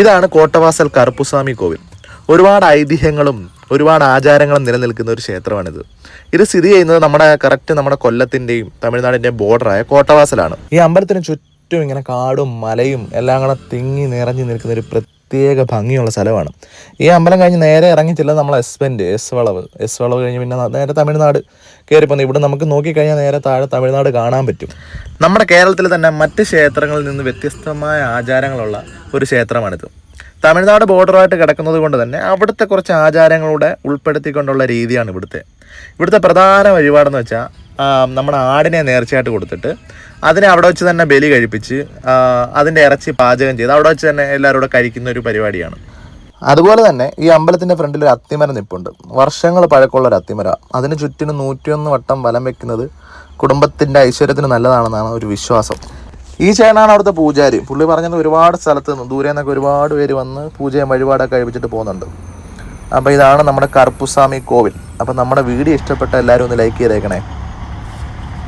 ഇതാണ് കോട്ടവാസൽ കറുപ്പുസ്വാമി കോവിൽ. ഒരുപാട് ഐതിഹ്യങ്ങളും ഒരുപാട് ആചാരങ്ങളും നിലനിൽക്കുന്ന ഒരു ക്ഷേത്രമാണിത്. ഇത് സ്ഥിതി ചെയ്യുന്നത് നമ്മുടെ കറക്റ്റ് നമ്മുടെ കൊല്ലത്തിന്റെയും തമിഴ്നാടിന്റെയും ബോർഡറായ കോട്ടവാസലാണ്. ഈ അമ്പലത്തിന് ചുറ്റും ഇങ്ങനെ കാടും മലയും എല്ലാം കൂടെ തിങ്ങി നിറഞ്ഞു നിൽക്കുന്ന ഒരു പ്രത്യേക ഭംഗിയുള്ള സ്ഥലമാണ്. ഈ അമ്പലം കഴിഞ്ഞ് നേരെ ഇറങ്ങി ചെല്ലുന്നത് നമ്മൾ എസ് ബെൻഡ് എസ് വളവ്. എസ് വളവ് കഴിഞ്ഞ് പിന്നെ നേരെ തമിഴ്നാട് കയറി പോകുന്നത് ഇവിടെ നമുക്ക് നോക്കിക്കഴിഞ്ഞാൽ നേരെ താഴെ തമിഴ്നാട് കാണാൻ പറ്റും. നമ്മുടെ കേരളത്തിൽ തന്നെ മറ്റ് ക്ഷേത്രങ്ങളിൽ നിന്ന് വ്യത്യസ്തമായ ആചാരങ്ങളുള്ള ഒരു ക്ഷേത്രമാണിത്. തമിഴ്നാട് ബോർഡറായിട്ട് കിടക്കുന്നത് കൊണ്ട് തന്നെ അവിടുത്തെ കുറച്ച് ആചാരങ്ങളുടെ ഉൾപ്പെടുത്തിക്കൊണ്ടുള്ള രീതിയാണ് ഇവിടുത്തെ. ഇവിടുത്തെ പ്രധാന വഴിപാടെന്ന് വെച്ചാൽ നമ്മുടെ ആടിനെ നേർച്ചയായിട്ട് കൊടുത്തിട്ട് അതിനെ അവിടെ വെച്ച് തന്നെ ബലി കഴിപ്പിച്ച് അതിന്റെ ഇറച്ചി പാചകം ചെയ്ത് അവിടെ വെച്ച് തന്നെ എല്ലാവരും കൂടെ കഴിക്കുന്ന ഒരു പരിപാടിയാണ്. അതുപോലെ തന്നെ ഈ അമ്പലത്തിന്റെ ഫ്രണ്ടിൽ ഒരു അത്തിമരം നിപ്പുണ്ട്. വർഷങ്ങൾ പഴക്കമുള്ള ഒരു അത്തിമര. അതിന് ചുറ്റിനും നൂറ്റിയൊന്ന് വട്ടം വലം വെക്കുന്നത് കുടുംബത്തിന്റെ ഐശ്വര്യത്തിന് നല്ലതാണെന്നാണ് ഒരു വിശ്വാസം. ഈ ചേട്ടനാണ് അവിടുത്തെ പൂജാരി. പുള്ളി പറഞ്ഞത് ഒരുപാട് സ്ഥലത്ത് നിന്ന് ദൂരെ നിന്നൊക്കെ ഒരുപാട് പേര് വന്ന് പൂജയും വഴിപാടൊക്കെ കഴിപ്പിച്ചിട്ട് പോകുന്നുണ്ട്. അപ്പോൾ ഇതാണ് നമ്മുടെ കറുപ്പുസ്വാമി കോവിൽ. അപ്പോൾ നമ്മുടെ വീഡിയോ ഇഷ്ടപ്പെട്ട എല്ലാവരും ഒന്ന് ലൈക്ക് ചെയ്തേക്കണേ.